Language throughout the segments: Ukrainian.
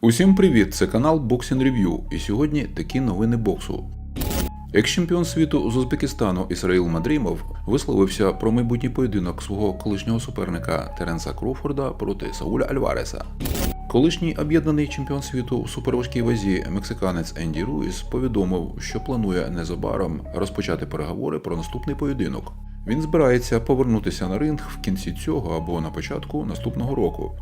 Усім привіт! Це канал Boxing Review, і сьогодні такі новини боксу. Екс-чемпіон світу з Узбекистану Ісраїл Мадрімов висловився про майбутній поєдинок свого колишнього суперника Теренса Кроуфорда проти Сауля Альвареса. Колишній об'єднаний чемпіон світу у суперважкій вазі мексиканець Енді Руїс повідомив, що планує незабаром розпочати переговори про наступний поєдинок. Він збирається повернутися на ринг в кінці цього або на початку наступного року.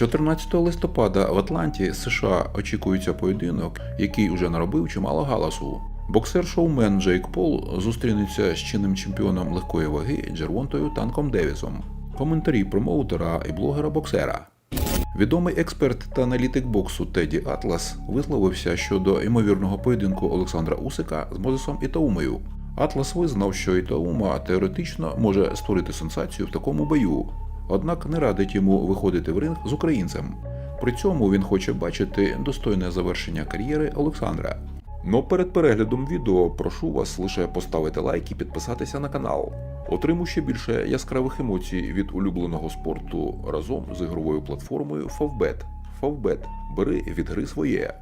14 листопада в Атланті, США, очікується поєдинок, який уже наробив чимало галасу. Боксер-шоумен Джейк Пол зустрінеться з чинним чемпіоном легкої ваги Джервонтою Танком Девісом. Коментарі промоутера і блогера-боксера. Відомий експерт та аналітик боксу Теді Атлас висловився щодо ймовірного поєдинку Олександра Усика з Мозесом Ітаумою. Атлас визнав, що Ітаума теоретично може створити сенсацію в такому бою, однак не радить йому виходити в ринг з українцем. При цьому він хоче бачити достойне завершення кар'єри Олександра. Но перед переглядом відео прошу вас лише поставити лайк і підписатися на канал. Отримуй ще більше яскравих емоцій від улюбленого спорту разом з ігровою платформою Favbet. Favbet. Бери від гри своє.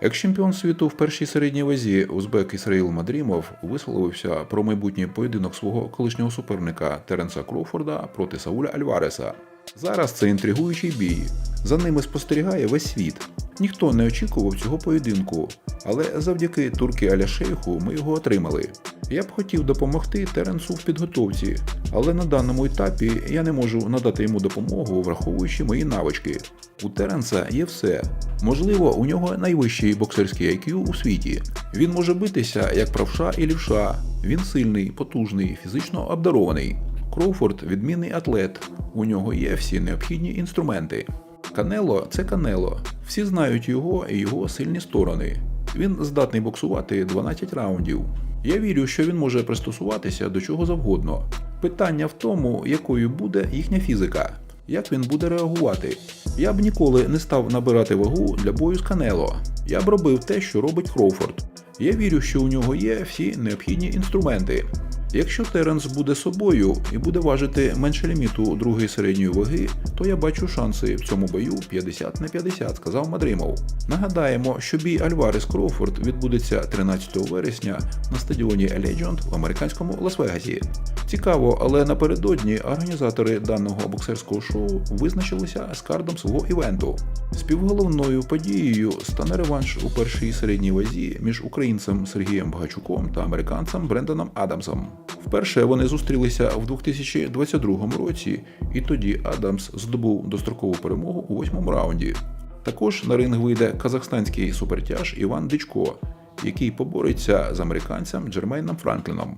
Екс-чемпіон світу в першій середній вазі Узбек Ісраїл Мадрімов висловився про майбутній поєдинок свого колишнього суперника Теренса Кроуфорда проти Сауля Альвареса. Зараз це інтригуючий бій. За ними спостерігає весь світ. Ніхто не очікував цього поєдинку, але завдяки турки Аля Шейху ми його отримали. Я б хотів допомогти Теренсу в підготовці, але на даному етапі я не можу надати йому допомогу, враховуючи мої навички. У Теренса є все. Можливо, у нього найвищий боксерський IQ у світі. Він може битися як правша і лівша. Він сильний, потужний, фізично обдарований. Кроуфорд відмінний атлет. У нього є всі необхідні інструменти. Канело це Канело. Всі знають його і його сильні сторони. Він здатний боксувати 12 раундів. Я вірю, що він може пристосуватися до чого завгодно. Питання в тому, якою буде їхня фізика, як він буде реагувати. Я б ніколи не став набирати вагу для бою з Канело. Я б робив те, що робить Кроуфорд. Я вірю, що у нього є всі необхідні інструменти. Якщо Теренс буде собою і буде важити менше ліміту другої середньої ваги, то я бачу шанси в цьому бою 50 на 50, сказав Мадрімов. Нагадаємо, що бій Альварес Кроуфорд відбудеться 13 вересня на стадіоні Legend в американському Лас-Вегасі. Цікаво, але напередодні організатори даного боксерського шоу визначилися з кардом свого івенту. Співголовною подією стане реванш у першій середній вазі між українцем Сергієм Багачуком та американцем Бренданом Адамсом. Вперше вони зустрілися в 2022 році, і тоді Адамс здобув дострокову перемогу у восьмому раунді. Також на ринг вийде казахстанський супертяж Іван Дичко, який побореться з американцем Джермейном Франкліном.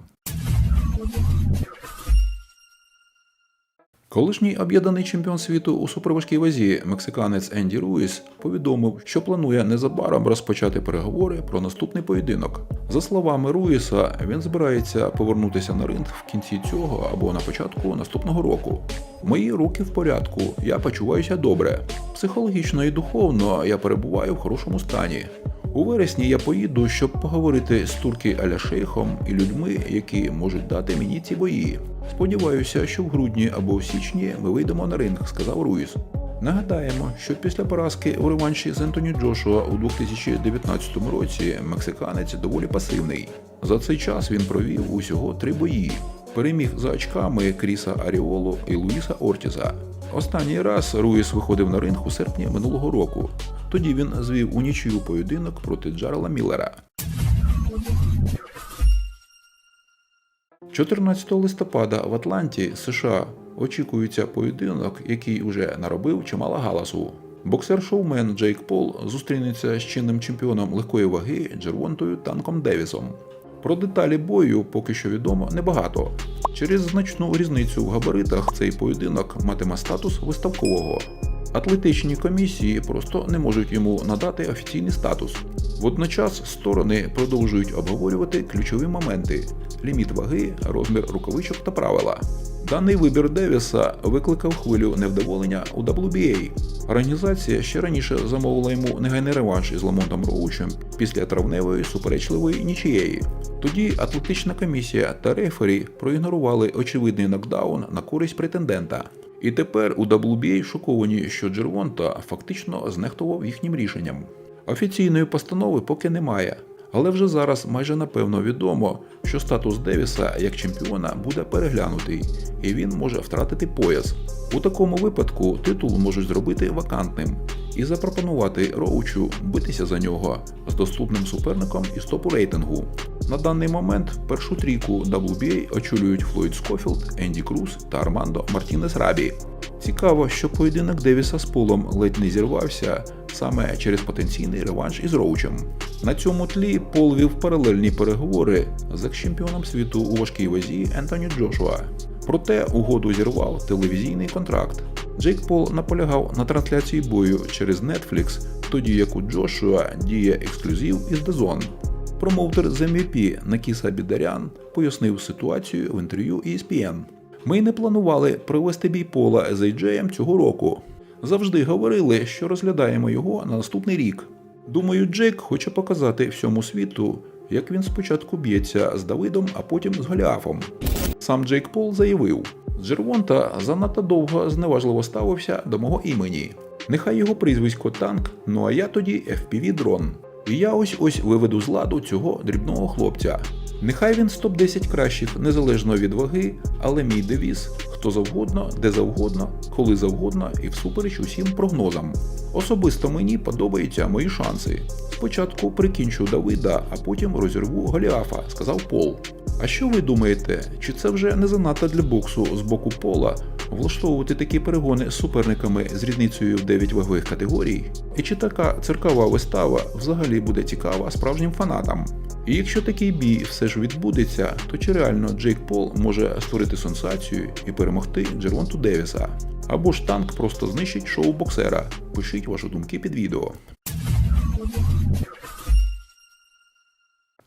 Колишній об'єднаний чемпіон світу у суперважкій вазі мексиканець Енді Руїс повідомив, що планує незабаром розпочати переговори про наступний поєдинок. За словами Руїса, він збирається повернутися на ринг в кінці цього або на початку наступного року. Мої руки в порядку, я почуваюся добре. Психологічно і духовно я перебуваю в хорошому стані. У вересні я поїду, щоб поговорити з турки Аля Шейхом і людьми, які можуть дати мені ці бої. Сподіваюся, що в грудні або в січні ми вийдемо на ринг, сказав Руїс. Нагадаємо, що після поразки у реванші з Ентоні Джошуа у 2019 році мексиканець доволі пасивний. За цей час він провів усього три бої. Переміг за очками Кріса Аріоло і Луїса Ортіза. Останній раз Руїс виходив на ринг у серпні минулого року. Тоді він звів у нічию поєдинок проти Джарела Міллера. 14 листопада в Атланті, США, очікується поєдинок, який уже наробив чимало галасу. Боксер-шоумен Джейк Пол зустрінеться з чинним чемпіоном легкої ваги Джервонтою Танком Девісом. Про деталі бою поки що відомо небагато. Через значну різницю в габаритах цей поєдинок матиме статус виставкового. Атлетичні комісії просто не можуть йому надати офіційний статус. Водночас сторони продовжують обговорювати ключові моменти: ліміт ваги, розмір рукавичок та правила. Даний вибір Девіса викликав хвилю невдоволення у WBA. Організація ще раніше замовила йому негайний реванш із Ламонтом Роучем після травневої суперечливої нічієї. Тоді атлетична комісія та рефері проігнорували очевидний нокдаун на користь претендента. І тепер у WBA шоковані, що Джервонта фактично знехтував їхнім рішенням. Офіційної постанови поки немає, але вже зараз майже напевно відомо, що статус Девіса як чемпіона буде переглянутий, і він може втратити пояс. У такому випадку титул можуть зробити вакантним і запропонувати Роучу битися за нього з доступним суперником із топу рейтингу. На даний момент першу трійку WBA очолюють Флойд Скофілд, Енді Круз та Армандо Мартінес Рабі. Цікаво, що поєдинок Девіса з Полом ледь не зірвався саме через потенційний реванш із Роучем. На цьому тлі Пол вів паралельні переговори з екс-чемпіоном світу у важкій вазі Ентоні Джошуа. Проте угоду зірвав телевізійний контракт. Джейк Пол наполягав на трансляції бою через Netflix, тоді як у Джошуа діє ексклюзив із DAZN. Промоутер з MVP Накіса Бідарян пояснив ситуацію в інтерв'ю ESPN. Ми не планували провести бій пола з AJ цього року. Завжди говорили, що розглядаємо його на наступний рік. Думаю, Джейк хоче показати всьому світу, як він спочатку б'ється з Давидом, а потім з Голіафом. Сам Джейк Пол заявив: Джервонта занадто довго зневажливо ставився до мого імені. Нехай його прізвисько танк, ну а я тоді FPV дрон. І я ось ось виведу з ладу цього дрібного хлопця. Нехай він з топ-10 кращих незалежно від ваги, але мій девіз хто завгодно, де завгодно, коли завгодно і всупереч усім прогнозам. Особисто мені подобаються мої шанси. Спочатку прикінчу Давида, а потім розірву Голіафа, сказав Пол. А що ви думаєте, чи це вже не занадто для боксу з боку пола влаштовувати такі перегони з суперниками з різницею в 9 вагових категорій? І чи така циркова вистава взагалі буде цікава справжнім фанатам? І якщо такий бій все ж відбудеться, то чи реально Джейк Пол може створити сенсацію і перемогти Джервонту Девіса? Або ж танк просто знищить шоу боксера? Пишіть ваші думки під відео.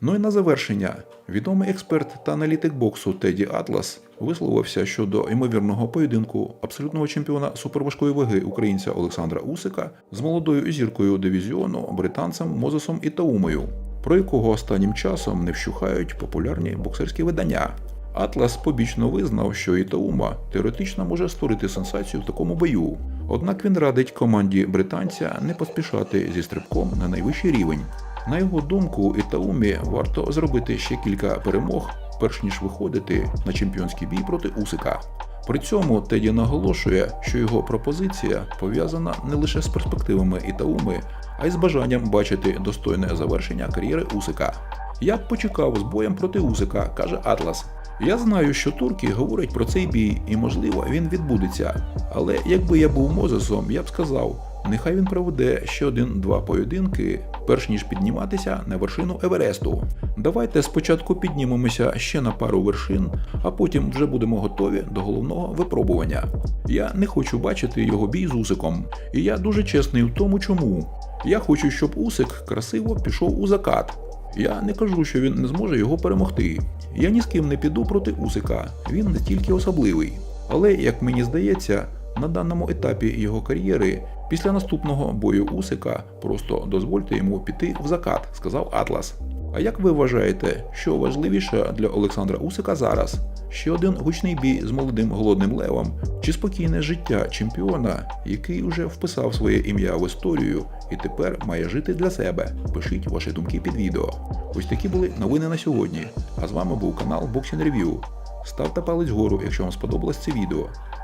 Ну і на завершення, відомий експерт та аналітик боксу Теді Атлас висловився щодо ймовірного поєдинку абсолютного чемпіона суперважкої ваги українця Олександра Усика з молодою зіркою дивізіону британцем Мозесом Ітаумою, про якого останнім часом не вщухають популярні боксерські видання. Атлас побічно визнав, що Ітаума теоретично може створити сенсацію в такому бою. Однак він радить команді британця не поспішати зі стрибком на найвищий рівень. На його думку, Ітаумі варто зробити ще кілька перемог, перш ніж виходити на чемпіонський бій проти Усика. При цьому Теді наголошує, що його пропозиція пов'язана не лише з перспективами Ітауми, а й з бажанням бачити достойне завершення кар'єри Усика. Я б почекав з боєм проти Усика, каже Атлас. Я знаю, що турки говорять про цей бій, і можливо він відбудеться. Але якби я був Мозесом, я б сказав, нехай він проведе ще один-два поєдинки, перш ніж підніматися на вершину Евересту. Давайте спочатку піднімемося ще на пару вершин, а потім вже будемо готові до головного випробування. Я не хочу бачити його бій з Усиком, і я дуже чесний в тому, чому. Я хочу, щоб Усик красиво пішов у закат. Я не кажу, що він не зможе його перемогти. Я ні з ким не піду проти Усика, він настільки особливий. Але, як мені здається, на даному етапі його кар'єри, після наступного бою Усика, просто дозвольте йому піти в закат, сказав Атлас. А як ви вважаєте, що важливіше для Олександра Усика зараз? Ще один гучний бій з молодим голодним левом чи спокійне життя чемпіона, який уже вписав своє ім'я в історію і тепер має жити для себе? Пишіть ваші думки під відео. Ось такі були новини на сьогодні. А з вами був канал Boxing Review. Ставте палець вгору, якщо вам сподобалось це відео.